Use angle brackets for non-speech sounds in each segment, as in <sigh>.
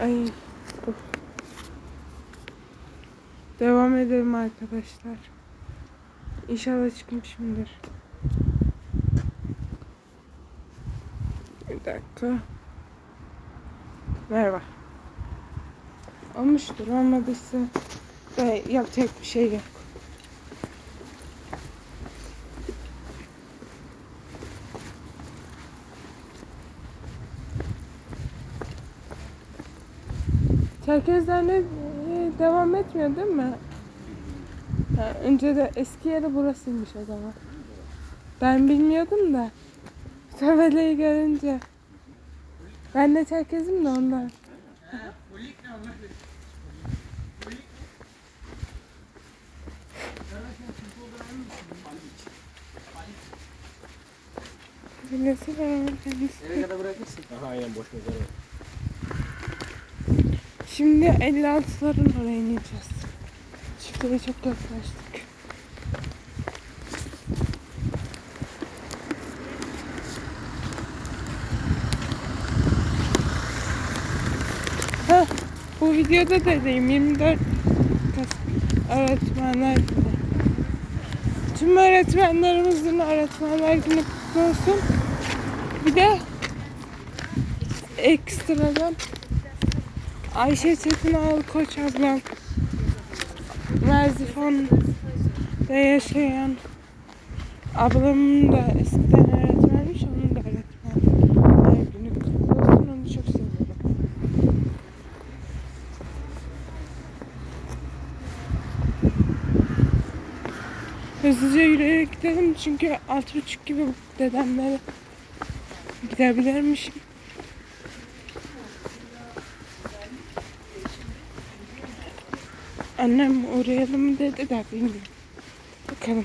Ay. Devam edelim arkadaşlar. İnşallah çıkmışımdır. Bir dakika. Merhaba. Olmuştur olmadıysa da yapacak bir şey yok. Çerkezler ne e, devam etmiyor değil mi? Ha, önce de eski yeri burasıymış o zaman. Ben bilmiyordum da <laughs> tabela'yı görünce. Ben de Çerkezim de ondan. Nasıl kendisi? Nereye kadar bırakırsın? Aha aynen boş mezar var. Şimdi 56'ların oraya ineceğiz. Çiftliğe çok yaklaştık. Bu videoda da diyeyim 24 Kasım öğretmenler günü. Tüm öğretmenlerimizin öğretmenler günü kutlu olsun. Bir de ekstradan Ayşe Çetinoğlu Koç ablam Merzifon'da yaşayan ablamın da eskiden öğretmenmiş onun da öğretmen günü kutlu onu çok seviyorum. Hızlıca yürüyerek gidelim çünkü altı buçuk gibi dedemlere gidebilirmişim. Annem uğrayalım dedi de bilmiyorum. Bakalım.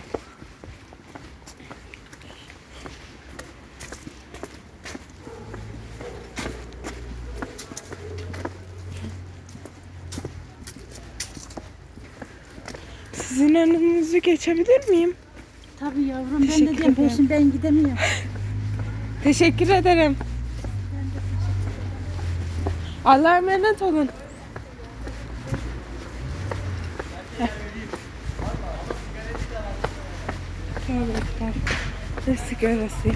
Sizin önünüzü geçebilir miyim? Tabii yavrum ben Teşekkür de diyorum ederim. peşinden gidemiyorum. Teşekkür ederim. Allah'a emanet olun. Tövbe estağfurullah. Ne sigarası ya.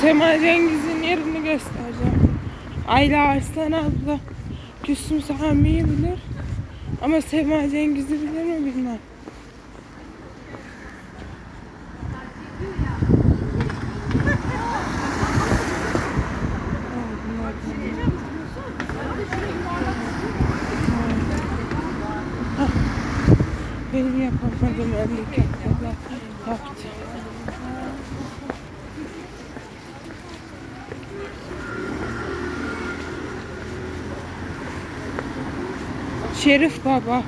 Sema Cengiz'in yerini göstereceğim. Ayla Arslan abla Küstüm Sami'yi bilir. Ama Sema Cengiz'i bilir mi bilmem. Benim yapamadığım hareketler yaptı. Şerif Baba.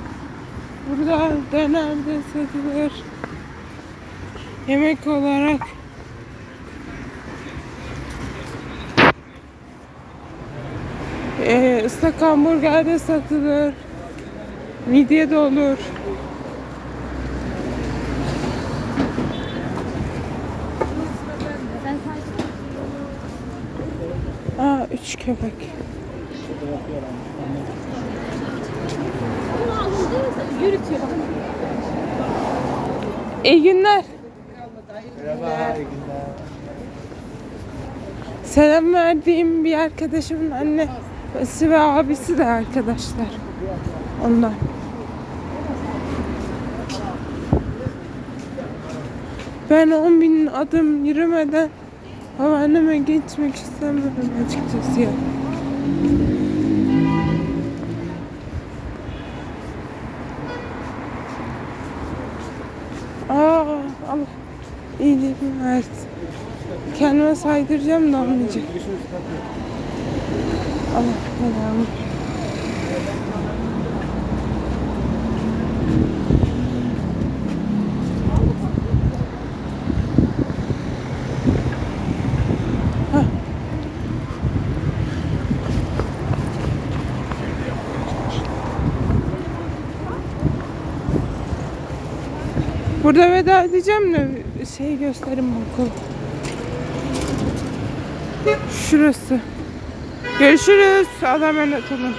Burada döner de satılır. Yemek olarak. Ee, ıslak hamburger de satılır. Midye de olur. Ben sadece Aa üç köpek. yürütüyor. İyi günler. Merhaba, iyi günler. Selam verdiğim bir arkadaşımın annesi ve abisi de arkadaşlar. Ondan. Ben 10 bin adım yürümeden babaanneme geçmek istemiyorum açıkçası ya. Aa, Allah iyiliğimi versin. Kendime saydıracağım da olmayacak. Allah belamı. Burada veda edeceğim de şey gösterim okul. Şurası. Görüşürüz. Allah'a emanet olun.